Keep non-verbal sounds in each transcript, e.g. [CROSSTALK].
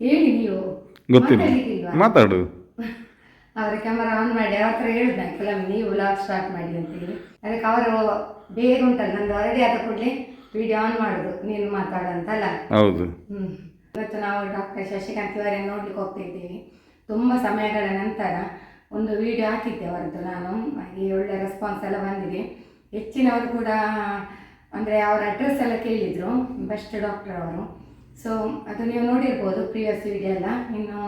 ಹೇಳಿ ನೀವು. ಗೊತ್ತಿಲ್ಲ. ಮಾತಾಡು. ಅವರ ಕ್ಯಾಮರಾ ಆನ್ ಮಾಡಿ ಅವ್ರ ಹತ್ರ ಹೇಳಿದ್ನ ಫಿಲಮ್ ನೀವು ವ್ಲಾಗ್ ಸ್ಟಾರ್ಟ್ ಮಾಡಿ ಅಂತೇಳಿ ಅದಕ್ಕೆ ಅವರು ಬೇಗ ಉಂಟಲ್ಲ ನಂದು ಹೊರಡಿ ಆದ ಕೂಡಲೇ ವಿಡಿಯೋ ಆನ್ ಮಾಡುದು ನೀನು ಮಾತಾಡಂತಲ್ಲ ಹೌದು. ಹ್ಮ್. ಇವತ್ತು ನಾವು ಡಾಕ್ಟರ್ ಶಶಿಕಾಂತ್ ಇವರೇ ನೋಡ್ಲಿಕ್ಕೆ ಹೋಗ್ತಾ ಇದ್ದೀವಿ. ತುಂಬ ಸಮಯಗಳ ನಂತರ ಒಂದು ವಿಡಿಯೋ ಹಾಕಿದ್ದೆ ಅವರದ್ದು ನಾನು. ಹಾಗೆ ಒಳ್ಳೆ ರೆಸ್ಪಾನ್ಸ್ ಎಲ್ಲ ಬಂದಿದೆ. ಹೆಚ್ಚಿನವರು ಕೂಡ ಅಂದರೆ ಅವರ ಅಡ್ರೆಸ್ ಎಲ್ಲ ಕೇಳಿದರು ಬೆಸ್ಟ್ ಡಾಕ್ಟರ್ ಅವರು. ಸೊ ಅದು ನೀವು ನೋಡಿರ್ಬೋದು ಪ್ರಿವಿಯಸ್ ವಿಡಿಯೋ ಎಲ್ಲ. ಇನ್ನು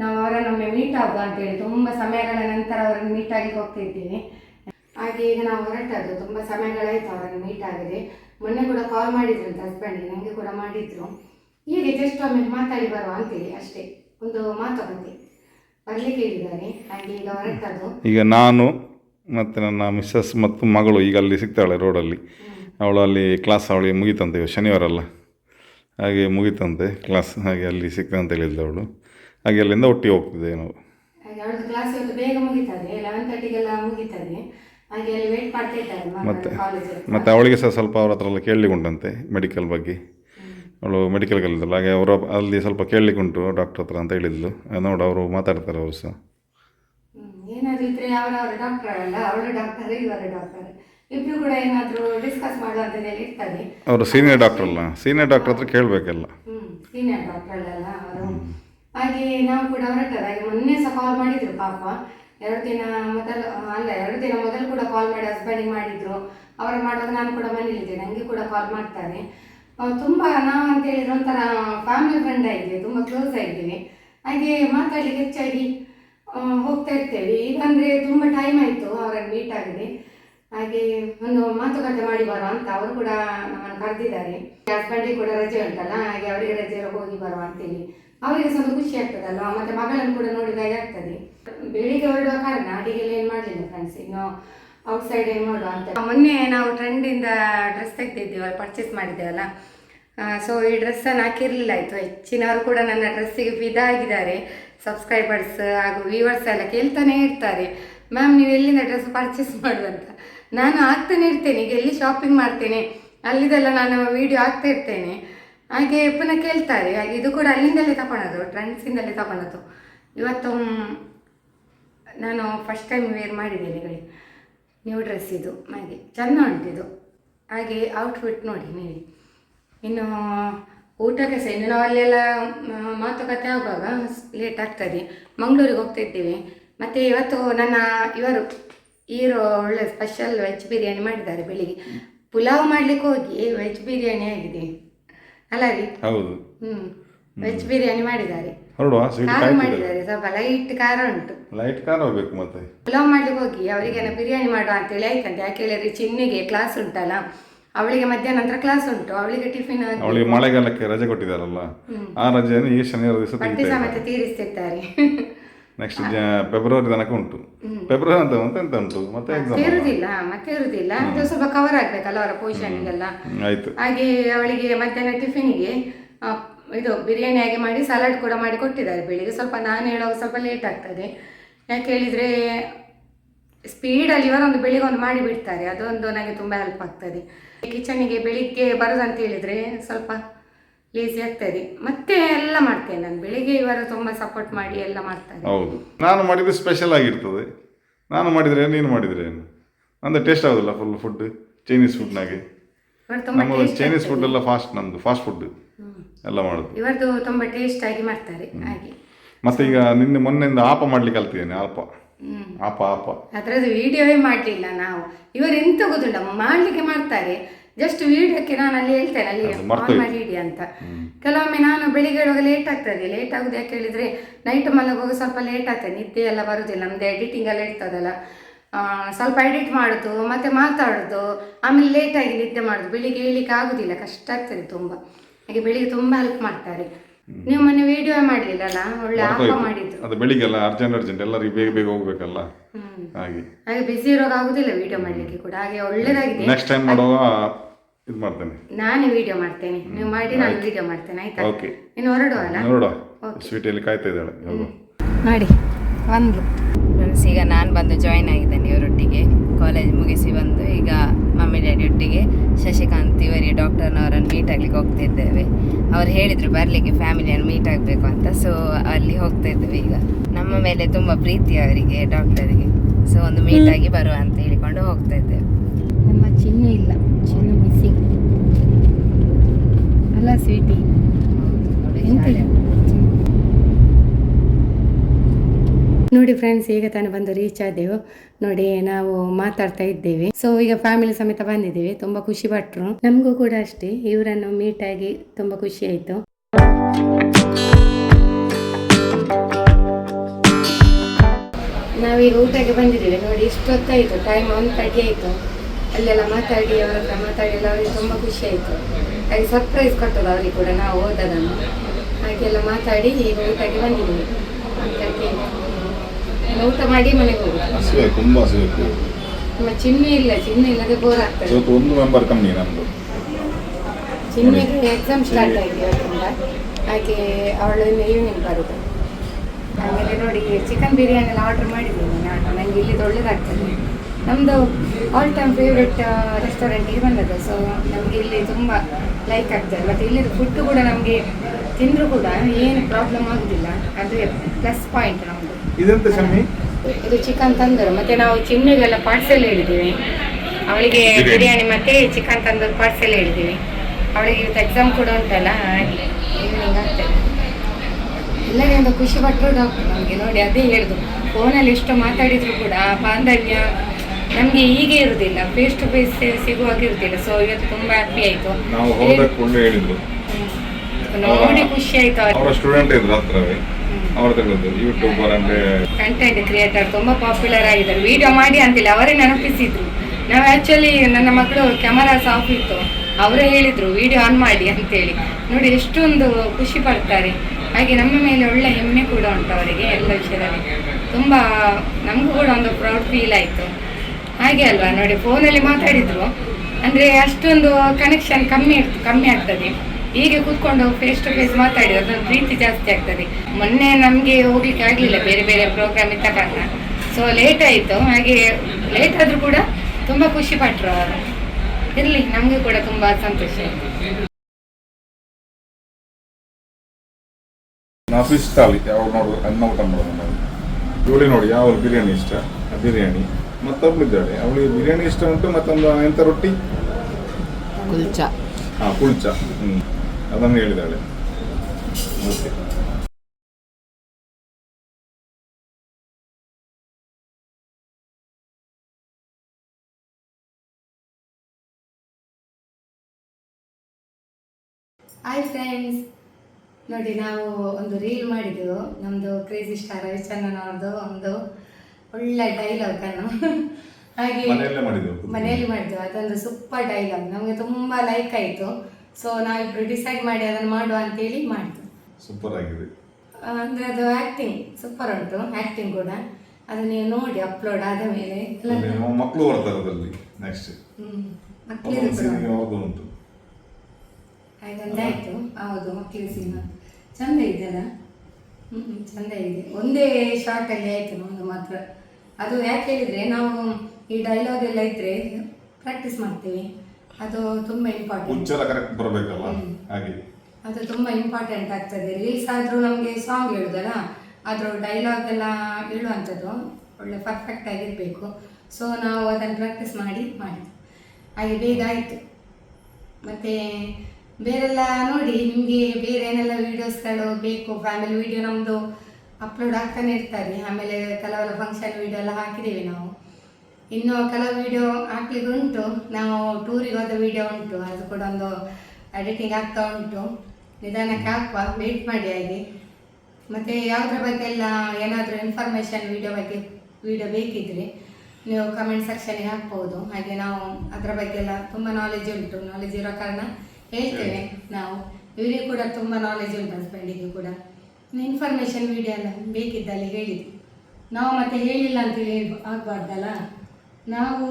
ನಾವು ಅವರನ್ನೊಮ್ಮೆ ಮೀಟ್ ಆಗುವ ಅಂತೇಳಿ ತುಂಬ ಸಮಯಗಳ ನಂತರ ಅವರನ್ನು ಮೀಟ್ ಆಗಿ ಹೋಗ್ತಾ ಇದ್ದೀನಿ ಹಾಗೆ ಈಗ ನಾವು ಹೊರಟದ್ದು ತುಂಬ ಸಮಯಗಳಾಯಿತು ಅವರನ್ನು ಮೀಟ್ ಆಗಿದೆ. ಮೊನ್ನೆ ಕೂಡ ಕಾಲ್ ಮಾಡಿದ್ರು ಅಂತ ಹಸ್ಬೆಂಡ್ ನನಗೆ ಕೂಡ ಮಾಡಿದ್ರು. ಹೀಗೆ ಜಸ್ಟ್ ಒಮ್ಮೆ ಮಾತಾಡಿ ಬರುವ ಅಂತೇಳಿ ಅಷ್ಟೇ. ಒಂದು ಮಾತುಕತೆ ಬರ್ಲಿಕ್ಕೆ ಹೇಳಿದ್ದಾರೆ ಹಾಗೆ ಈಗ ಹೊರಟದ್ದು. ಈಗ ನಾನು ಮತ್ತು ನನ್ನ ಮಿಸ್ಸಸ್ ಮತ್ತು ಮಗಳು ಈಗ ಅಲ್ಲಿ ಸಿಗ್ತಾಳೆ ರೋಡಲ್ಲಿ ಅವಳು ಅಲ್ಲಿ ಕ್ಲಾಸ್ ಅವಳಿಗೆ ಮುಗೀತಂತೆ ಶನಿವಾರ ಅಲ್ಲ. ಹಾಗೆ ಮುಗಿತಂತೆ ಕ್ಲಾಸ್ ಹಾಗೆ ಅಲ್ಲಿ ಸಿಗ್ತಂತ ಹೇಳಿದ್ಲು ಅವಳು ಹಾಗೆ ಅಲ್ಲಿಂದ ಒಟ್ಟಿಗೆ ಹೋಗ್ತಿದ್ದೆ ನಾವು. ಹಾಗೆ ಅವಳದ್ದು ಕ್ಲಾಸ್ ಇವತ್ತು ಬೇಗ ಮುಗೀತದೆ ಲೆವೆನ್ ತರ್ಟಿಗೆಲ್ಲ ಮುಗೀತದೆ. ಹಾಗೆ ಅಲ್ಲಿ ವೇಟ್ ಮಾಡ್ತಾ ಇದ್ದಾರೆ ಮತ್ತೆ ಅವಳಿಗೆ ಸಹ ಸ್ವಲ್ಪ ಅವ್ರ ಹತ್ರ ಎಲ್ಲ ಕೇಳಲಿಕ್ಕೆ ಉಂಟಂತೆ ಮೆಡಿಕಲ್ ಬಗ್ಗೆ. ಅವಳು ಮೆಡಿಕಲ್ ಕಲಿತಲ್ಲ ಹಾಗೆ ಅವರು ಅಲ್ಲಿ ಸ್ವಲ್ಪ ಕೇಳಲಿಕ್ಕೆ ಉಂಟು ಡಾಕ್ಟರ್ ಹತ್ರ ಅಂತ ಹೇಳಿದ್ಲು. ನೋಡು ಅವರು ಮಾತಾಡ್ತಾರೆ ಅವರು ಸಹ. ಏನಾದ್ರು ಇದ್ರೆ ಅವರವರ ಡಾಕ್ಟರ್ ಅಲ್ಲ ಅವಳು ಡಾಕ್ಟರ್ ಇವರ ಡಾಕ್ಟರ್ ಇಬ್ರು ಕೂಡ ಏನಾದ್ರೂ ಡಿಸ್ಕಸ್ ಮಾಡುವಂಥದ್ದೆಲ್ಲ ಇರ್ತದೆ. ಅವರು ಸೀನಿಯರ್ ಡಾಕ್ಟರ್ ಅಲ್ಲ. ಸೀನಿಯರ್ ಡಾಕ್ಟರ್ ಹತ್ರ ಕೇಳಬೇಕಲ್ಲ. ಸೀನಿಯರ್ ಡಾಕ್ಟರ್ ಅಲ್ಲ ಅವರು. ಹಾಗೆ ನಾವು ಕೂಡ ಹೊರಟದ ಹಾಗೆ ಮೊನ್ನೆ ಸಹ ಕಾಲ್ ಮಾಡಿದ್ರು ಪಾಪ. ಎರಡು ದಿನ ಮೊದಲು ಅಲ್ಲ ಎರಡು ದಿನ ಮೊದಲು ಕೂಡ ಕಾಲ್ ಮಾಡಿ ಹಸ್ಬೆಂಡಿಗೆ ಮಾಡಿದ್ರು. ಅವರು ಮಾಡುವಾಗ ನಾನು ಕೂಡ ಮನೇಲಿದ್ದೆ. ನನಗೆ ಕೂಡ ಕಾಲ್ ಮಾಡ್ತಾರೆ. ತುಂಬ ನಾವು ಅಂತ ಹೇಳಿದ್ರೆ ಒಂಥರ ಫ್ಯಾಮಿಲಿ ಫ್ರೆಂಡ್ ಆಗಿದ್ವಿ ತುಂಬ ಕ್ಲೋಸ್ ಆಗಿದ್ದೀವಿ. ಹಾಗೆ ಮಾತಾಡ್ಲಿಕ್ಕೆ ಹೆಚ್ಚಾಗಿ ಹೋಗ್ತಾ ಇರ್ತೇವೆ. ಈಗ ತುಂಬಾ ತುಂಬ ಟೈಮ್ ಆಯಿತು. ಅವರನ್ನು ಮೀಟ್ ಆಗಿದೆ. ಹಾಗೆ ಒಂದು ಮಾತುಕತೆ ಮಾಡಿ ಬರುವ ಅಂತ ಅವರು ಕೂಡ ನಮ್ಮನ್ನು ಕರೆದಿದ್ದಾರೆ. ಹಸ್ಬೆಂಡಿಗೆ ಕೂಡ ರಜೆ ಉಂಟಲ್ಲ, ಹಾಗೆ ಅವರಿಗೆ ರಜೆ ಹೋಗಿ ಬರುವ ಅಂತೇಳಿ. ಅವರಿಗೆ ಸ್ವಲ್ಪ ಖುಷಿ ಆಗ್ತದಲ್ವಾ? ಮತ್ತೆ ಮಗಳನ್ನು ಕೂಡ ನೋಡಿದಾಗ ಆಗ್ತದೆ. ಬೆಳಿಗ್ಗೆ ಹೊರಡುವ ಕಾರಣ ಅಡಿಗೆಲ್ಲ ಏನು ಮಾಡಲಿಲ್ಲ ಫ್ರೆಂಡ್ಸ್ ಇನ್ನು ಔಟ್ಸೈಡ್ ಏನು ಮಾಡುವ ಅಂತ. ಮೊನ್ನೆ ನಾವು ಟ್ರೆಂಡಿಂದ ಡ್ರೆಸ್ ತೆಗ್ದಿದ್ದೀವಲ್ಲ ಪರ್ಚೇಸ್ ಮಾಡಿದ್ದೇವಲ್ಲ. ಸೊ ಈ ಡ್ರೆಸ್ಸನ್ನು ಹಾಕಿರಲಿಲ್ಲ, ಆಯಿತು. ಹೆಚ್ಚಿನವರು ಕೂಡ ನನ್ನ ಡ್ರೆಸ್ಸಿಗೆ ಫಿದಾ ಆಗಿದ್ದಾರೆ. ಸಬ್ಸ್ಕ್ರೈಬರ್ಸ್ ಹಾಗೂ ವ್ಯೂವರ್ಸ್ ಎಲ್ಲ ಕೇಳ್ತಾನೆ ಇರ್ತಾರೆ. ಮ್ಯಾಮ್ ನೀವು ಎಲ್ಲಿಂದ ಡ್ರೆಸ್ ಪರ್ಚೇಸ್ ಮಾಡುವಂತ ನಾನು ಆಗ್ತಾನೆ ಇರ್ತೇನೆ, ಈಗ ಎಲ್ಲಿ ಶಾಪಿಂಗ್ ಮಾಡ್ತೇನೆ, ಅಲ್ಲಿದೆಲ್ಲ ನಾನು ವಿಡಿಯೋ ಆಗ್ತಾ ಇರ್ತೇನೆ. ಹಾಗೆ ಪುನಃ ಕೇಳ್ತಾರೆ ಹಾಗೆ ಇದು ಕೂಡ ಅಲ್ಲಿಂದಲೇ ತಗೊಳೋದು ಟ್ರೆಂಡ್ಸಿಂದಲೇ ತಗೊಳೋದು. ಇವತ್ತು ನಾನು ಫಸ್ಟ್ ಟೈಮ್ ವೇರ್ ಮಾಡಿದ್ದೇನೆ ಗಳಿ ನ್ಯೂ ಡ್ರೆಸ್ ಇದು, ಹಾಗೆ ಚೆನ್ನ ಉಂಟಿದು ಹಾಗೆ ಔಟ್ಫಿಟ್ ನೋಡಿ ನೀವು ಇನ್ನು ಊಟಕ್ಕೆ ಸಹ, ಇನ್ನು ನಾವು ಅಲ್ಲೆಲ್ಲ ಮಾತುಕತೆ ಆಗುವಾಗ ಲೇಟ್ ಆಗ್ತದೆ. ಮಂಗಳೂರಿಗೆ ಹೋಗ್ತಾ ಇದ್ದೇವೆ. ಮತ್ತು ಇವತ್ತು ನನ್ನ ಇವರು ಈರೋ ಒಳ್ಳೆ ಸ್ಪೆಷಲ್ ವೆಜ್ ಬಿರಿಯಾನಿ ಮಾಡಿದ್ದಾರೆ ಬೆಳಿಗ್ಗೆ. ಪುಲಾವ್ ಮಾಡ್ಲಿಕ್ಕೆ ಹೋಗಿ ವೆಜ್ ಬಿರಿಯಾನಿ ಆಗಿದೆ. ಅಲ್ಲ ರೀ? ಹೌದು. ಹ್ಮ್. ವೆಜ್ ಬಿರಿಯಾನಿ ಮಾಡಿದ್ದಾರೆ. ಹೊರಡುವ ಸ್ವೀಟ್ ಖಾರ ಮಾಡಿದ್ದಾರೆ. ಸ್ವಲ್ಪ ಲೈಟ್ ಖಾರ ಉಂಟು. ಲೈಟ್ ಖಾರ ಹೋಗ್ಬೇಕು ಮತ್ತೆ. ಪುಲಾವ್ ಮಾಡ್ಲಿಕ್ಕೆ ಹೋಗಿ ಅವರಿಗೇನ ಬಿರಿಯಾನಿ ಮಾಡುವ ಅಂತೇಳಿ ಆಯ್ತಂತೆ. ಯಾಕೆ ಹೇಳಿದ್ರೆ ಚಿನ್ನಿಗೆ ಕ್ಲಾಸ್ ಉಂಟಲ್ಲ. ಅವಳಿಗೆ ಮಧ್ಯಾಹ್ನ ನಂತರ ಕ್ಲಾಸ್ ಉಂಟು. ಅವಳಿಗೆ ಟಿಫಿನ್ ಅವಳಿಗೆ ಮಳೆಗಾಲಕ್ಕೆ ರಜೆ ಕೊಟ್ಟಿದ್ದಾರಲ್ಲ. ಆ ರಜೆಯನ್ನು ಈ ಶನಿವಾರ ದಿವಸ ಸಮೇತ ತೀರಿಸ್ತಿರ್ತಾರೆ. [LAUGHS] ನೆಕ್ಸ್ಟ್ ಫೆಬ್ರವರಿ ತನಕ ಉಂಟು. ಫೆಬ್ರವರಿ ಅಂತ ಮತ್ತೆ ಎಂತ ಉಂಟು? ಮತ್ತೆ ಎಕ್ಸಾಮ್ ಇರುದಿಲ್ಲ ಮತ್ತೆ ಇರುದಿಲ್ಲ. ಅದು ಸ್ವಲ್ಪ ಕವರ್ ಆಗ್ಬೇಕಲ್ಲ ಅವರ ಪೊಸಿಷನ್ಗೆಲ್ಲ ಆಯ್ತು. ಹಾಗೆ ಅವಳಿಗೆ ಮಧ್ಯಾಹ್ನ ಟಿಫಿನಿಗೆ ಇದು ಬಿರಿಯಾನಿ ಹಾಗೆ ಮಾಡಿ ಸಲಾಡ್ ಕೂಡ ಮಾಡಿ ಕೊಟ್ಟಿದ್ದಾರೆ ಬೆಳಿಗ್ಗೆ. ಸ್ವಲ್ಪ ನಾನು ಹೇಳುವಾಗ ಸ್ವಲ್ಪ ಲೇಟ್ ಆಗ್ತದೆ. ಯಾಕೆ ಹೇಳಿದರೆ ಸ್ಪೀಡಲ್ಲಿ ಇವರೊಂದು ಬೆಳಿಗ್ಗೆ ಒಂದು ಮಾಡಿ ಬಿಡ್ತಾರೆ. ಅದೊಂದು ನನಗೆ ತುಂಬ ಹೆಲ್ಪ್ ಆಗ್ತದೆ. ಕಿಚನಿಗೆ ಬೆಳಿಗ್ಗೆ ಬರೋದಂತ ಹೇಳಿದರೆ ಸ್ವಲ್ಪ ಲೇಸಿ ಆಗ್ತದೆ ಮತ್ತೆ ಎಲ್ಲ ಮಾಡ್ತೇನೆ ನಾನು. ಬೆಳಿಗ್ಗೆ ಇವರು ತುಂಬಾ ಸಪೋರ್ಟ್ ಮಾಡಿ ಎಲ್ಲ ಮಾಡ್ತಾರೆ. ಹೌದು. ನಾನು ಮಾಡಿದ್ರೆ ಸ್ಪೆಷಲ್ ಆಗಿರ್ತದೆ. ನಾನು ಮಾಡಿದ್ರೆ ನೀನು ಮಾಡಿದ್ರೆ ಏನು? ನಂದು ಟೇಸ್ಟ್ ಆಗೋದಿಲ್ಲ ಫುಲ್ ಫುಡ್ ಚೈನೀಸ್ ಫುಡ್ನಾಗೆ ಇವರು ತುಂಬ ನಮ್ಮ ಚೈನೀಸ್ ಫುಡ್ ಎಲ್ಲ ಫಾಸ್ಟ್ ನಮ್ಮದು ಫಾಸ್ಟ್ ಫುಡ್ ಎಲ್ಲ ಮಾಡುದು. ಇವರದು ತುಂಬಾ ಟೇಸ್ಟ್ ಆಗಿ ಮಾಡ್ತಾರೆ. ಹಾಗೆ. ಮತ್ತೆ ಈಗ ನಿನ್ನೆ ಮೊನ್ನೆಯಿಂದ ಆಪ ಮಾಡ್ಲಿಕ್ಕೆ ಕಲ್ತಿದ್ದೇನೆ ಆಪ. ಆಪ ಆಪ. ಅದರದ್ದು ವಿಡಿಯೋವೇ ಮಾಡಲಿಲ್ಲ ನಾವು. ಇವರು ಎಂತ ಗೊತ್ತುಂಟ ಮಾಡ್ಲಿಕ್ಕೆ ಮಾಡ್ತಾರೆ. ಜಸ್ಟ್ ವೀಡಿಯೋಕ್ಕೆ ನಾನು ಅಲ್ಲಿ ಹೇಳ್ತೇನೆ ಅಲ್ಲಿ ಆನ್. ಮಾಡಿ ಇಡಿ ಅಂತ. ಕೆಲವೊಮ್ಮೆ ನಾನು ಬೆಳಿಗ್ಗೆ ಹೇಳುವಾಗ ಲೇಟ್ ಆಗ್ತದೆ ಲೇಟ್ ಆಗುದು ಯಾಕೆ ಹೇಳಿದ್ರೆ ನೈಟ್ ಮಲಗುವಾಗ ಸ್ವಲ್ಪ ಲೇಟ್ ಆಗ್ತದೆ. ನಿದ್ದೆ ಎಲ್ಲ ಬರುದಿಲ್ಲ. ನಮ್ದು ಎಡಿಟಿಂಗ್ ಎಲ್ಲ ಇರ್ತದಲ್ಲ. ಸ್ವಲ್ಪ ಎಡಿಟ್ ಮಾಡೋದು ಮತ್ತೆ ಮಾತಾಡೋದು ಆಮೇಲೆ ಲೇಟಾಗಿ ನಿದ್ದೆ ಮಾಡೋದು. ಬೆಳಿಗ್ಗೆ ಹೇಳಲಿಕ್ಕೆ ಆಗುದಿಲ್ಲ. ಕಷ್ಟ ಆಗ್ತದೆ ತುಂಬ. ಹಾಗೆ ಬೆಳಿಗ್ಗೆ ತುಂಬ ಹೆಲ್ಪ್ ಮಾಡ್ತಾರೆ. ನೀವು ಮೊನ್ನೆ ವಿಡಿಯೋ ಮಾಡಲಿಲ್ಲಲ್ಲ? ಒಳ್ಳೆ ಆಫ್ ಮಾಡಿದ್ದು. ಅದು ಬೆಳಿಗ್ಗೆ ಎಲ್ಲ ಅರ್ಜೆಂಟ್ ಅರ್ಜೆಂಟ್ ಎಲ್ಲರಿಗೆ ಬೇಗ ಬೇಗ ಹೋಗ್ಬೇಕಲ್ಲ? ಹಾಗೆ. ಹಾಗೆ ಬಿಸಿ ಇರುವಾಗ ಆಗುದಿಲ್ಲ ವಿಡಿಯೋ ಮಾಡಲಿಕ್ಕೆ ಕೂಡ. ಹಾಗೆ ಒಳ್ಳೇದಾಗಿದೆ. ನೆಕ್ಸ್ಟ್ ಟೈಮ್ ಮಾಡುವಾಗ ಇದು ಮಾಡ್ತೇನೆ. ನಾನೇ ವಿಡಿಯೋ ಮಾಡ್ತೇನೆ. ನೀವು ಮಾಡಿ ನಾನು ವಿಡಿಯೋ ಮಾಡ್ತೇನೆ. ಆಯ್ತಾ? ಓಕೆ. ಇನ್ನು ಹೊರಡುವಲ್ಲ ನೋಡುವ ಸ್ವೀಟಲ್ಲಿ ಕಾಯ್ತಾ ಇದ್ದಾಳೆ. ಮಾಡಿ. ಒಂದು. ಫ್ರೆಂಡ್ಸ್ ಈಗ ನಾನು ಬಂದು ಜಾಯ್ನ್ ಆಗಿದ್ದೇನೆ ಇವರೊಟ್ಟಿಗೆ ಕಾಲೇಜ್ ಮುಗಿಸಿ ಬಂದು ಈಗ ಮಮ್ಮಿ ಡ್ಯಾಡಿ ಒಟ್ಟಿಗೆ ಶಶಿಕಾಂತ್ ಡಾಕ್ಟರ್ ಡಾಕ್ಟರ್ನವರನ್ನು ಮೀಟ್ ಆಗ್ಲಿಕ್ಕೆ ಹೋಗ್ತಾ ಇದ್ದೇವೆ. ಅವ್ರು ಹೇಳಿದ್ರು ಬರಲಿಕ್ಕೆ ಫ್ಯಾಮಿಲಿಯನ್ನು ಮೀಟ್ ಆಗಬೇಕು ಅಂತ. ಸೊ ಅಲ್ಲಿ ಹೋಗ್ತಾ ಇದ್ದೇವೆ ಈಗ. ನಮ್ಮ ಮೇಲೆ ತುಂಬ ಪ್ರೀತಿ ಅವರಿಗೆ ಡಾಕ್ಟರಿಗೆ ಸೊ ಒಂದು ಮೀಟ್ ಆಗಿ ಬರುವ ಅಂತ ಹೇಳಿಕೊಂಡು ಹೋಗ್ತಾ ಇದ್ದೇವೆ. ನಮ್ಮ ಚಿಹ್ನೆ ಇಲ್ಲ ಚಿನ್ನು ಮಿಸ್ಸಿಂಗ್ ಅಲ್ಲ ಸ್ವೀಟಿ ನೋಡಿ ಫ್ರೆಂಡ್ಸ್ ಈಗ ತಾನೇ ಬಂದು ರೀಚ್ ಆದೆವು ನೋಡಿ ನಾವು ಮಾತಾಡ್ತಾ ಇದ್ದೇವೆ. ಸೊ ಈಗ ಫ್ಯಾಮಿಲಿ ಸಮೇತ ಬಂದಿದ್ದೇವೆ. ತುಂಬಾ ಖುಷಿ ಪಟ್ರು. ನಮಗೂ ಕೂಡ ಅಷ್ಟೇ. ಇವರನ್ನು ಮೀಟ್ ಆಗಿ ತುಂಬಾ ಖುಷಿ ಆಯ್ತು. ನಾವೀಗ ಊಟಕ್ಕೆ ಬಂದಿದ್ದೇವೆ. ನೋಡಿ ಇಷ್ಟೊತ್ತಾಯಿತು. ಟೈಮ್ ಒನ್ ತರ್ಟಿ ಆಯಿತು. ಅಲ್ಲೆಲ್ಲ ಮಾತಾಡಿ ಅವರ ಹತ್ರ ಮಾತಾಡಿ ಎಲ್ಲ ಅವರಿಗೆ ತುಂಬ ಖುಷಿ ಆಯಿತು. ಹಾಗೆ ಸರ್ಪ್ರೈಸ್ ಕೊಟ್ಟದ ಅವರಿಗೆ ಕೂಡ ನಾವು ಓದೋದನ್ನು ಹಾಗೆಲ್ಲ ಮಾತಾಡಿ ಈಗ ಊಟಕ್ಕೆ ಬಂದಿದ್ದೀವಿ. ಆಯಿತು ಊಟ ಮಾಡಿ ಮನೆಗೆ ಹೋಗುದು. ಹಸಿವೆ ತುಂಬ ಹಸಿವೆ ನಮ್ಮ ಚಿನ್ನು ಇಲ್ಲ ಚಿನ್ನು ಇಲ್ಲದೆ ಬೋರ್ ಆಗ್ತದೆ. ಇವತ್ತು ಒಂದು ಮೆಂಬರ್ ಕಮ್ಮಿ ನಮ್ಮದು ಚಿನ್ನಿಗೆ ಎಕ್ಸಾಮ್ ಸ್ಟಾರ್ಟ್ ಆಗಿದೆ ಇವತ್ತಿಂದ ಹಾಗೆ ಅವಳು ಈವ್ನಿಂಗ್ ಬರುದು. ಆಮೇಲೆ ನೋಡಿ ಚಿಕನ್ ಬಿರಿಯಾನಿ ಎಲ್ಲ ಆರ್ಡರ್ ಮಾಡಿದ್ದೀನಿ ನಾನು. ನನಗೆ ಇಲ್ಲಿ ಒಳ್ಳೇದಾಗ್ತದೆ ನಮ್ಮದು ಆಲ್ ಟೈಮ್ ಫೇವ್ರೆಟ್ ರೆಸ್ಟೋರೆಂಟಿಗೆ ಬಂದದ್ದು ಸೊ ನಮಗೆ ಇಲ್ಲಿ ತುಂಬ ಲೈಕ್ ಆಗ್ತದೆ. ಮತ್ತು ಇಲ್ಲಿ ಫುಡ್ ಕೂಡ ನಮಗೆ ತಿಂದರೂ ಕೂಡ ಏನು ಪ್ರಾಬ್ಲಮ್ ಆಗೋದಿಲ್ಲ. ಅದು ಪ್ಲಸ್ ಪಾಯಿಂಟ್ ನಮ್ಮದು ಇದು ಚಿಕನ್ ತಂದರು. ಮತ್ತೆ ನಾವು ಚಿಮ್ಮಿಗೆಲ್ಲ ಪಾರ್ಸೆಲ್ ಹೇಳಿದ್ದೀವಿ. ಅವಳಿಗೆ ಬಿರಿಯಾನಿ. ಮತ್ತು ಚಿಕನ್ ತಂದೂರು ಪಾರ್ಸೆಲ್ ಹೇಳಿದ್ದೀವಿ. ಅವಳಿಗೆ ಇವತ್ತು ಎಕ್ಸಾಮ್ ಕೂಡ ಉಂಟಲ್ಲ ಹಾಗೆ ಈವ್ನಿಂಗ್ ಆಗ್ತದೆ ಎಲ್ಲರಿಂದ ಖುಷಿ ಪಟ್ಟರು ಡಾಕ್ಟರ್ ನಮಗೆ. ನೋಡಿ ಅದೇ ಹೇಳುದು. ಫೋನಲ್ಲಿ ಎಷ್ಟು ಮಾತಾಡಿದ್ರು ಕೂಡ ಆ ಬಾಂಧವ್ಯ ನಮಗೆ ಹೀಗೆ ಇರುವುದಿಲ್ಲ ಫೇಸ್ ಟು ಫೇಸ್ ಸಿಗುವಾಗ ಇರುವುದಿಲ್ಲ ಸೊ ಇವತ್ತು ತುಂಬಾ ಹ್ಯಾಪಿ ಆಯಿತು. ನಾವು ಹೋದಕ್ಕೆ ಒಳ್ಳೆ ಹೇಳಿದ್ರು ನೋಡಿ ಖುಷಿ ಆಯ್ತು ಅವರ ಸ್ಟೂಡೆಂಟ್ ಇದ್ರು ಹತ್ರವೇ. ಅವ್ರ ತೆಗೆದು ಯೂಟ್ಯೂಬರ್ ಅಂದ್ರೆ ಕಂಟೆಂಟ್ ಕ್ರಿಯೇಟರ್ ತುಂಬಾ ಪಾಪ್ಯುಲರ್ ಆಗಿದ್ದಾರೆ. ವಿಡಿಯೋ ಮಾಡಿ ಅಂತಿಲ್ಲ ಅವರೇ ನೆನಪಿಸಿದ್ರು. ನಾವು ಆಕ್ಚುಲಿ ನನ್ನ ಮಕ್ಕಳು ಕ್ಯಾಮರಾ ಸಾಫ್ ಇತ್ತು. ಅವರೇ ಹೇಳಿದ್ರು ವಿಡಿಯೋ ಆನ್ ಮಾಡಿ ಅಂತೇಳಿ. ನೋಡಿ ಎಷ್ಟೊಂದು ಖುಷಿ ಪಡ್ತಾರೆ. ಹಾಗೆ ನಮ್ಮ ಮೇಲೆ ಒಳ್ಳೆ ಹೆಮ್ಮೆ ಕೂಡ ಉಂಟು ಅವರಿಗೆ ಎಲ್ಲ ವಿಷಯದಲ್ಲಿ. ತುಂಬಾ ನಮಗೂ ಕೂಡ ಒಂದು ಪ್ರೌಡ್ ಫೀಲ್ ಆಯಿತು. ಹಾಗೆ ಅಲ್ವಾ? ನೋಡಿ ಫೋನಲ್ಲಿ ಮಾತಾಡಿದ್ರು. ಅಂದರೆ ಅಷ್ಟೊಂದು ಕನೆಕ್ಷನ್ ಕಮ್ಮಿ ಇರ್ತು, ಕಮ್ಮಿ ಆಗ್ತದೆ. ಹೀಗೆ ಕೂತ್ಕೊಂಡು ಫೇಸ್ ಟು ಫೇಸ್ ಮಾತಾಡಿ ಅದೊಂದು ಪ್ರೀತಿ ಜಾಸ್ತಿ ಆಗ್ತದೆ. ಮೊನ್ನೆ ನಮಗೆ ಹೋಗ್ಲಿಕ್ಕೆ ಆಗಲಿಲ್ಲ, ಬೇರೆ ಬೇರೆ ಪ್ರೋಗ್ರಾಮ್ ಇದ್ದ ಕಾರಣ. ಸೊ ಲೇಟ್ ಆಯಿತು. ಹಾಗೆ ಲೇಟ್ ಆದರೂ ಕೂಡ ತುಂಬ ಖುಷಿ ಪಟ್ಟರು ಅವರು. ಇರಲಿ, ನಮಗೆ ಕೂಡ ತುಂಬ ಸಂತೋಷ ಆಯಿತು. ನೋಡು ಯಾವ ಬಿರಿಯಾನಿ ಇಷ್ಟ? ಬಿರಿಯಾನಿ. ಮತ್ತೊಬ್ಳಿದ್ದಾಳೆ ಅವಳಿಗೆ ಬಿರಿಯಾನಿ ಇಷ್ಟ ಉಂಟು ಮತ್ತೊಂದು ಎಂತ ರೊಟ್ಟಿ? ಕುಲ್ಚಾ. ಹಾ ಕುಲ್ಚ. ಹ್ಮ್. ಅದನ್ನು ಹೇಳಿದಾಳೆ. ಓಕೆ. ಹಾಯ್ ಫ್ರೆಂಡ್ಸ್ ನೋಡಿ ನಾವು ಒಂದು ರೀಲ್ ಮಾಡಿದ್ದೆವು ನಮ್ಮದು ಕ್ರೇಜಿ ಸ್ಟಾರ್ ರವಿಚಂದ್ರನ್ ಅವ್ರದ್ದು ಒಂದು ಒಳ್ಳೆ ಡೈಲಾಗ್ ಅನ್ನು. ಹಾಗೆ ಮನೆಯಲ್ಲೇ ಮಾಡಿದ್ದು? ಮಾಡಿದ್ವಿ ಅದೊಂದು ಸೂಪರ್ ಡೈಲಾಗ್ ನಮಗೆ ತುಂಬ ಲೈಕ್ ಆಯಿತು. ಸೊ ನಾವಿಬ್ರು ಡಿಸೈಡ್ ಮಾಡಿ ಅದನ್ನು ಮಾಡುವ ಅಂತೇಳಿ ಮಾಡಿದ್ವಿ ಸೂಪರ್ ಆಗಿದೆ. ಅಂದರೆ ಅದು ಆ್ಯಕ್ಟಿಂಗ್ ಸೂಪರ್ ಉಂಟು. ಆ್ಯಕ್ಟಿಂಗ್ ಕೂಡ. ಅದು ನೀವು ನೋಡಿ ಅಪ್ಲೋಡ್ ಆದ ಮೇಲೆ ಮಕ್ಕಳು ಬರ್ತಾರೆ ಅದರಲ್ಲಿ ನೆಕ್ಸ್ಟ್ ಉಂಟು. ಹಾಗೊಂದಾಯ್ತು ಹೌದು ಮಕ್ಕಳ ಸಿನಿಮಾ. ಚಂದ ಇದೆಯಲ್ಲ ಹ್ಮ್, ಚಂದ ಇದೆ. ಒಂದೇ ಶಾರ್ಟಲ್ಲಿ ಆಯ್ತು ಒಂದು ಮಾತ್ರ. ಅದು ಯಾಕೆ ಹೇಳಿದ್ರೆ ನಾವು ಈ ಡೈಲಾಗ್ ಎಲ್ಲ ಇದ್ರೆ ಪ್ರಾಕ್ಟೀಸ್ ಮಾಡ್ತೀವಿ. ಅದು ತುಂಬ ಇಂಪಾರ್ಟೆಂಟ್ ಉಚ್ಚರ ಕರೆಕ್ಟ್ ಬರಬೇಕಲ್ಲ? ಹಾಗೆ. ಅದು ತುಂಬ ಇಂಪಾರ್ಟೆಂಟ್ ಆಗ್ತದೆ. ರೀಲ್ಸ್ ಆದರೂ ನಮಗೆ ಸಾಂಗ್ ಹೇಳುದಲ್ಲ ಅದ್ರ ಡೈಲಾಗ್ ಎಲ್ಲ ಹೇಳುವಂಥದ್ದು ಒಳ್ಳೆ ಪರ್ಫೆಕ್ಟ್ ಆಗಿರಬೇಕು. ಸೊ ನಾವು ಅದನ್ನು ಪ್ರಾಕ್ಟೀಸ್ ಮಾಡಿ ಮಾಡಿ. ಹಾಗೆ ಬೇಗ ಆಯಿತು. ಮತ್ತು ಬೇರೆಲ್ಲ ನೋಡಿ ನಿಮಗೆ ಬೇರೆ ಏನೆಲ್ಲ ವೀಡಿಯೋಸ್ಗಳು ಬೇಕು? ಫ್ಯಾಮಿಲಿ ವೀಡಿಯೋ ನಮ್ಮದು ಅಪ್ಲೋಡ್ ಆಗ್ತಾನೆ ಇರ್ತಾರೆ. ಆಮೇಲೆ ಕೆಲವೆಲ್ಲ ಫಂಕ್ಷನ್ ವೀಡಿಯೋ ಎಲ್ಲ ಹಾಕಿದ್ದೀವಿ ನಾವು. ಇನ್ನು ಕೆಲವು ವಿಡಿಯೋ ಹಾಕ್ಲಿಕ್ಕೆ ಉಂಟು. ನಾವು ಟೂರಿಗೆ ಹೋದ ವೀಡಿಯೋ ಉಂಟು. ಅದು ಕೂಡ ಒಂದು ಎಡಿಟಿಂಗ್ ಆಗ್ತಾ ಉಂಟು. ನಿಧಾನಕ್ಕೆ ಹಾಕುವ. ವೆಯ್ಟ್ ಮಾಡಿ ಹಾಗೆ. ಮತ್ತು ಯಾವುದ್ರ ಬಗ್ಗೆ ಎಲ್ಲ ಏನಾದರೂ ಇನ್ಫಾರ್ಮೇಷನ್ ವಿಡಿಯೋ ಬಗ್ಗೆ ವೀಡಿಯೋ ಬೇಕಿದ್ರೆ ನೀವು ಕಮೆಂಟ್ ಸೆಕ್ಷನ್ಗೆ ಹಾಕ್ಬೋದು. ಹಾಗೆ ನಾವು ಅದರ ಬಗ್ಗೆ ಎಲ್ಲ ತುಂಬ ನಾಲೆಜ್ ಉಂಟು. ನಾಲೆಜ್ ಇರೋ ಕಾರಣ ಹೇಳ್ತೇವೆ ನಾವು. ಇವರಿಗೆ ಕೂಡ ತುಂಬ ನಾಲೆಜ್ ಉಂಟು ಹಸ್ಬೆಂಡಿಗೆ ಕೂಡ. ಇನ್ಫಾರ್ಮೇಷನ್ ವಿಡಿಯೋ ಎಲ್ಲ ಬೇಕಿದ್ದಲ್ಲಿ ಹೇಳಿದ್ವಿ. ನಾವು ಮತ್ತೆ ಹೇಳಿಲ್ಲ ಅಂತ ಹೇಳಿ ಆಗ್ಬಾರ್ದಲ್ಲ? ನಾವು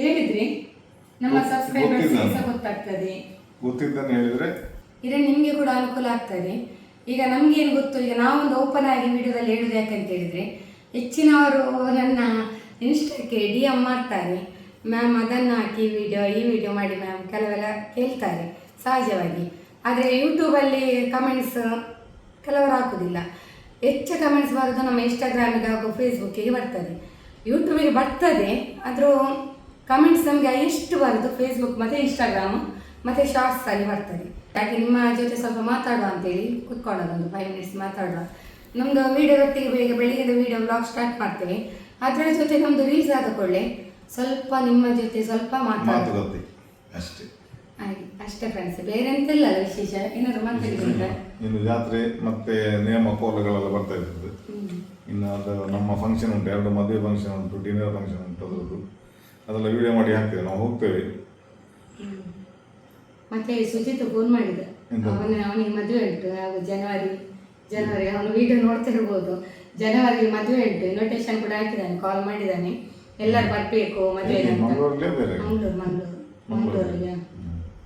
ಹೇಳಿದ್ರೆ ನಮ್ಮ ಸಬ್ಸ್ಕ್ರೈಬರ್ಸ್. ಸಹ ಗೊತ್ತಾಗ್ತದೆ. ಗೊತ್ತಿದ್ದನ್ನು ಹೇಳಿದ್ರೆ? ಇದೆ ನಿಮಗೆ ಕೂಡ ಅನುಕೂಲ ಆಗ್ತದೆ. ಈಗ ನಮಗೇನು ಗೊತ್ತು? ಈಗ ನಾವೊಂದು ಓಪನ್ ಆಗಿ ವಿಡಿಯೋದಲ್ಲಿ ಹೇಳುದು ಯಾಕಂತ ಹೇಳಿದ್ರೆ ಹೆಚ್ಚಿನವರು ನನ್ನ ಇನ್ಸ್ಟಾಕ್ಕೆ ಡಿ ಎಂ ಮಾಡ್ತಾರೆ. ಮ್ಯಾಮ್ ಅದನ್ನು ಹಾಕಿ ವಿಡಿಯೋ ಈ ವಿಡಿಯೋ ಮಾಡಿ ಮ್ಯಾಮ್ ಕೆಲವೆಲ್ಲ ಕೇಳ್ತಾರೆ ಸಹಜವಾಗಿ. ಆದರೆ ಯೂಟ್ಯೂಬಲ್ಲಿ ಕಮೆಂಟ್ಸ್ ಕೆಲವರು ಹಾಕೋದಿಲ್ಲ ಹೆಚ್ಚು ಕಮೆಂಟ್ಸ್ ಬರೋದು ನಮ್ಮ ಇನ್ಸ್ಟಾಗ್ರಾಮಿಗೆ ಹಾಗೂ ಫೇಸ್ಬುಕ್ಕಿಗೆ ಬರ್ತದೆ. ಯೂಟ್ಯೂಬಿಗೆ ಬರ್ತದೆ ಆದರೂ ಕಮೆಂಟ್ಸ್ ನಮಗೆ ಎಷ್ಟು ಬರೋದು ಫೇಸ್ಬುಕ್ ಮತ್ತು ಇನ್ಸ್ಟಾಗ್ರಾಮ್ ಮತ್ತು ಶಾರ್ಟ್ಸಲ್ಲಿ ಬರ್ತದೆ. ಯಾಕೆ ನಿಮ್ಮ ಜೊತೆ ಸ್ವಲ್ಪ ಮಾತಾಡುವ ಅಂತೇಳಿ ಕುತ್ಕೊಳ್ಳೋದು ಒಂದು ಫೈವ್ ಮಿನಿಟ್ಸ್ ಮಾತಾಡುವ. ನಮ್ಮದು ವೀಡಿಯೋ ಹೊತ್ತಿಗೆ ಬೇಗ ಬೆಳಿಗ್ಗೆ ವೀಡಿಯೋ ಬ್ಲಾಗ್ ಸ್ಟಾರ್ಟ್ ಮಾಡ್ತೇವೆ. ಅದರ ಜೊತೆ ನಮ್ಮದು ರೀಲ್ಸ್ ಆದ ಕೂಡಲೇ ಸ್ವಲ್ಪ ನಿಮ್ಮ ಜೊತೆ ಸ್ವಲ್ಪ ಮಾತಾಡೋದು ಅಷ್ಟೇ. ಹಾಗೆ ಅಷ್ಟೇ ಫ್ರೆಂಡ್ಸ್ ಬೇರೆ ಅಂತಿಲ್ಲ ವಿಶೇಷ? ಏನಾದರೂ ಮಾತಾಡಿದ್ರೆ ಇನ್ನು ಜಾತ್ರೆ ಮತ್ತೆ ನೇಮ ಕೋಲಗಳೆಲ್ಲ ಬರ್ತಾ ಇರ್ತದೆ. ಇನ್ನು ಅದು ನಮ್ಮ ಫಂಕ್ಷನ್ ಉಂಟು ಎರಡು ಮದುವೆ ಫಂಕ್ಷನ್ ಉಂಟು ಡಿನ್ನರ್ ಫಂಕ್ಷನ್ ಉಂಟು ಅದರದ್ದು. ಅದೆಲ್ಲ ವಿಡಿಯೋ ಮಾಡಿ ಹಾಕ್ತೇವೆ ನಾವು ಹೋಗ್ತೇವೆ. ಮತ್ತೆ ಸುಜಿತ್ ಫೋನ್ ಮಾಡಿದ? ಅವನ ಅವನಿಗೆ ಮದುವೆ ಉಂಟು ಜನವರಿ ಜನವರಿ ಜನವರಿ ಅವನು ವಿಡಿಯೋ ನೋಡ್ತಿರ್ಬೋದು ಜನವರಿ ಮದುವೆ ಉಂಟು ಇನ್ವಿಟೇಷನ್ ಕೂಡ ಹಾಕಿದ್ದಾನೆ ಕಾಲ್ ಮಾಡಿದ್ದಾನೆ. ಎಲ್ಲರೂ ಬರಬೇಕು ಮದುವೆ ಮಂಗಳೂರು ಮಂಗಳೂರು. ಮಂಗಳೂರು.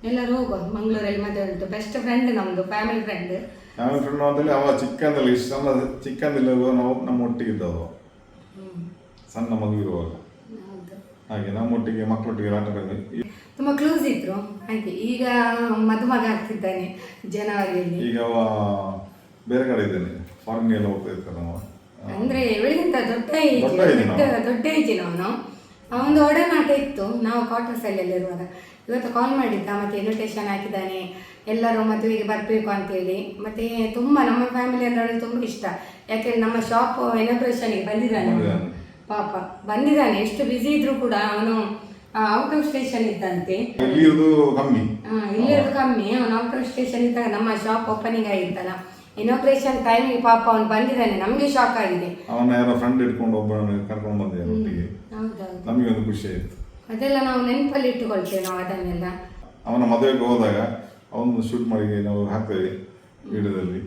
ಎಲ್ಲರೂ ಹೋಗುವ ಮಂಗಳೂರಲ್ಲಿ ಮದುವೆ ಉಂಟು. ಬೆಸ್ಟ್ ಫ್ರೆಂಡ್ ನಮ್ಮದು ಫ್ಯಾಮಿಲಿ ಫ್ರೆಂಡ್ ಫ್ಯಾಮಿಲಿ ಫ್ರೆಂಡ್ ಅಂತೇಳಿ ಅವ ಚಿಕ್ಕಂದಲ್ಲಿ ಇಷ್ಟು ಸಣ್ಣ ಚಿಕ್ಕಂದಿಲ್ಲ ನಾವು ನಮ್ಮ ಒಟ್ಟಿಗೆ ಇದ್ದವ ಸಣ್ಣ ಮಗು ಇರುವಾಗ. ಹಾಗೆ ನಮ್ಮೊಟ್ಟಿಗೆ ಮಕ್ಕಳೊಟ್ಟಿಗೆ ಆಟ ತುಂಬಾ ಕ್ಲೋಸ್ ಇದ್ರು. ಹಾಗೆ ಈಗ ಮದುಮಗ ಆಗ್ತಿದ್ದಾನೆ ಜನವರಿಯಲ್ಲಿ. ಈಗ ಅವ ಬೇರೆ ಕಡೆ ಇದ್ದಾನೆ. ಫಾರಿನ್ ಎಲ್ಲ ಹೋಗ್ತಾ ಇರ್ತಾನೆ ಅವ. ಅಂದ್ರೆ ಇವಳಿಗಿಂತ ದೊಡ್ಡ ಏಜ್ ದೊಡ್ಡ age ನವ. ದೊಡ್ಡ ದೊಡ್ಡ ಏಜಿನ ಅವನು ಒಡನಾಟ ಇತ್ತು. ನಾವು ಕ್ವಾರ್ಟರ್ಸ್ ಅಲ್ಲಿ ಇರುವಾಗ. ಇವತ್ತು ಕಾಲ್ ಮಾಡಿದ್ದ ಮತ್ತೆ ಇನ್ವಿಟೇಷನ್ ಹಾಕಿದ್ದಾನೆ ಎಲ್ಲರೂ ಮದುವೆಗೆ ಬರಬೇಕು ಅಂತೇಳಿ. ಮತ್ತೆ ತುಂಬ ನಮ್ಮ ಫ್ಯಾಮಿಲಿ ಅಂದ್ರೆ ತುಂಬ ಇಷ್ಟ. ಯಾಕೆಂದ್ರೆ ನಮ್ಮ ಶಾಪ್ ಇನಾಗ್ರೇಷನ್ಗೆ ಬಂದಿದ್ದಾನೆ. ಪಾಪ ಬಂದಿದ್ದಾನೆ. ಎಷ್ಟು ಬ್ಯುಸಿ ಇದ್ರು ಕೂಡ ಅವನು ಔಟ್ ಆಫ್ ಸ್ಟೇಷನ್ ಇದ್ದಂತೆ. ಇಲ್ಲಿರೋದು ಕಮ್ಮಿ. ಅವನು ಔಟ್ ಆಫ್ ಸ್ಟೇಷನ್ ಇದ್ದಾಗ ನಮ್ಮ ಶಾಪ್ ಓಪನಿಂಗ್ ಆಗಿತ್ತಲ್ಲ. ಇನಾಗ್ರೇಷನ್ ಟೈಮಿಗೆ ಪಾಪ ಅವನು ಬಂದಿದ್ದಾನೆ. ನಮಗೆ ಶಾಕ್ ಆಗಿದೆ. ಅವನ ಯಾರೋ ಫ್ರೆಂಡ್ ಇಟ್ಕೊಂಡು ಒಬ್ಬ ಕರ್ಕೊಂಡು ಬಂದೆ ನಮಗೆ ಒಂದು ಖುಷಿ ಆಯ್ತು. ಅದೆಲ್ಲ ನಾವು ನೆನಪಲ್ಲಿ ಇಟ್ಟುಕೊಳ್ತೇವೆ ನಾವು ಅದನ್ನೆಲ್ಲ. ಅವನ ಮದುವೆಗೆ ಹೋದಾಗ ಅವನು ಶೂಟ್ ಮಾಡಿ ನಾವು ಹಾಕ್ತೇವೆ ವಿಡಿಯೋದಲ್ಲಿ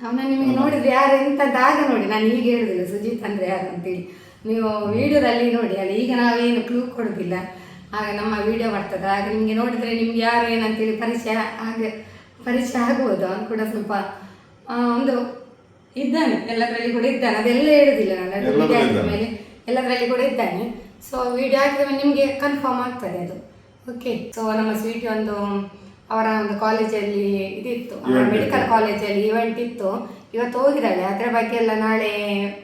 ಅವನ ನಿಮಗೆ ನೋಡಿದ್ರೆ ಯಾರು ಎಂತದ್ದು ಆಗ ನೋಡಿ ನಾನು ಈಗ ಹೇಳುದಿಲ್ಲ ಸುಜಿತ್ ಅಂದ್ರೆ ಯಾರು ಅಂತೇಳಿ. ನೀವು ವಿಡಿಯೋದಲ್ಲಿ ನೋಡಿ ಅದು ಈಗ ನಾವೇನು ಕ್ಲೂ ಕೊಡೋದಿಲ್ಲ. ಆಗ ನಮ್ಮ ವಿಡಿಯೋ ಬರ್ತದೆ ಆಗ ನಿಮಗೆ ನೋಡಿದ್ರೆ ನಿಮ್ಗೆ ಯಾರು ಏನಂತೇಳಿ ಪರಿಚಯ ಹಾಗೆ ಪರಿಚಯ ಆಗ್ಬೋದು ಅವನು ಕೂಡ ಸ್ವಲ್ಪ ಒಂದು ಇದ್ದಾನೆ ಎಲ್ಲದರಲ್ಲಿ ಕೂಡ ಇದ್ದಾನೆ. ಅದೆಲ್ಲ ಹೇಳುದಿಲ್ಲ ನಾನು. ಮೇಲೆ ಎಲ್ಲದರಲ್ಲಿ ಕೂಡ ಇದ್ದಾನೆ. ಸೊ ವಿಡಿಯೋ ಹಾಕಿದ ಮೇಲೆ ನಿಮಗೆ ಕನ್ಫರ್ಮ್ ಆಗ್ತದೆ ಅದು. ಓಕೆ ಸೊ ನಮ್ಮ ಸ್ವೀಟಿ ಒಂದು ಅವರ ಒಂದು ಕಾಲೇಜಲ್ಲಿ ಇದಿತ್ತು. ಮೆಡಿಕಲ್ ಕಾಲೇಜಲ್ಲಿ ಇವೆಂಟ್ ಇತ್ತು. ಇವತ್ತು ಹೋಗಿದ್ದಾಳೆ. ಅದರ ಬಗ್ಗೆ ಎಲ್ಲ ನಾಳೆ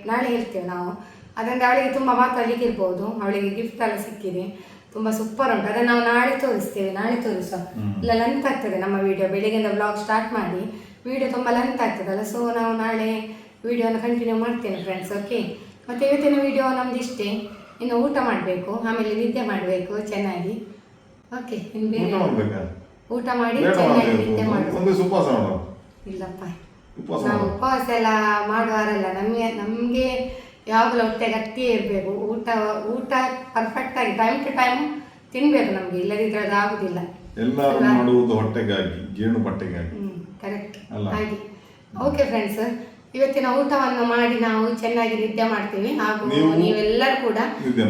ನಾಳೆ ಹೇಳ್ತೇವೆ ನಾವು. ಅದರಿಂದ ಅವಳಿಗೆ ತುಂಬ ಮಾತಾಡ್ಲಿಕ್ಕೆ ಇರ್ಬೋದು ಅವಳಿಗೆ ಗಿಫ್ಟ್ ಎಲ್ಲ ಸಿಕ್ಕಿದೆ. ತುಂಬ ಸೂಪರ್ ಉಂಟು. ಅದನ್ನು ನಾವು ನಾಳೆ ತೋರಿಸ್ತೇವೆ. ನಾಳೆ ತೋರಿಸುವ. ಹ್ಮ್. ಇಲ್ಲ ಲೆಂತ್ ಆಗ್ತದೆ ನಮ್ಮ ವಿಡಿಯೋ ಬೆಳಿಗ್ಗೆಯಿಂದ ಬ್ಲಾಗ್ ಸ್ಟಾರ್ಟ್ ಮಾಡಿ ವಿಡಿಯೋ ತುಂಬ ಲೆಂತ್ ಆಗ್ತದಲ್ಲ. ಸೊ ನಾವು ನಾಳೆ ವಿಡಿಯೋನ ಕಂಟಿನ್ಯೂ ಮಾಡ್ತೇನೆ ಫ್ರೆಂಡ್ಸ್ ಓಕೆ ಮತ್ತು ಇವತ್ತಿನ ವಿಡಿಯೋ ನಮ್ದು ಇಷ್ಟೇ ಇನ್ನು ಊಟ ಮಾಡಬೇಕು ಆಮೇಲೆ ನಿದ್ದೆ ಮಾಡಬೇಕು ಚೆನ್ನಾಗಿ. ಓಕೆ ಇನ್ನು ಬೇರೆ ಊಟ ಮಾಡಿ ಚೆನ್ನಾಗಿ ನಿದ್ದೆ ಮಾಡಬೇಕು. ಇಲ್ಲಪ್ಪ. ನಾವು ಉಪವಾಸ ಎಲ್ಲ ಮಾಡುವಾರಲ್ಲ ನಮಗೆ ನಮಗೆ ಯಾವಾಗಲೂ ಹೊಟ್ಟೆ ಗಟ್ಟಿಯೇ ಇರಬೇಕು. ಊಟ ಊಟ ಪರ್ಫೆಕ್ಟಾಗಿ ಟೈಮ್ ಟು ಟೈಮ್ ತಿನ್ಬೇಕು ನಮಗೆ ಇಲ್ಲದಿದ್ರೆ ಅದು ಆಗುದಿಲ್ಲ. ಎಲ್ಲರೂ ಮಾಡುವುದು ಹೊಟ್ಟೆಗಾಗಿ ಜೇನು ಬಟ್ಟೆಗಾಗಿ. ಕರೆಕ್ಟ್? ಹಾಗೆ. ಓಕೆ ಫ್ರೆಂಡ್ಸ್ ಇವತ್ತಿನ ಊಟವನ್ನು ಮಾಡಿ ನಾವು ಚೆನ್ನಾಗಿ ನಿದ್ದೆ ಮಾಡ್ತೀವಿ ಹಾಗೂ ನೀವು ನೀವೆಲ್ಲರೂ ಕೂಡ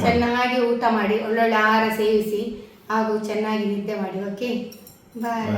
ಚೆನ್ನಾಗಿ ಊಟ ಮಾಡಿ ಒಳ್ಳೊಳ್ಳೆ ಆಹಾರ ಸೇವಿಸಿ ಹಾಗೂ ಚೆನ್ನಾಗಿ ನಿದ್ದೆ ಮಾಡಿ ಓಕೆ? ಬಾಯ್.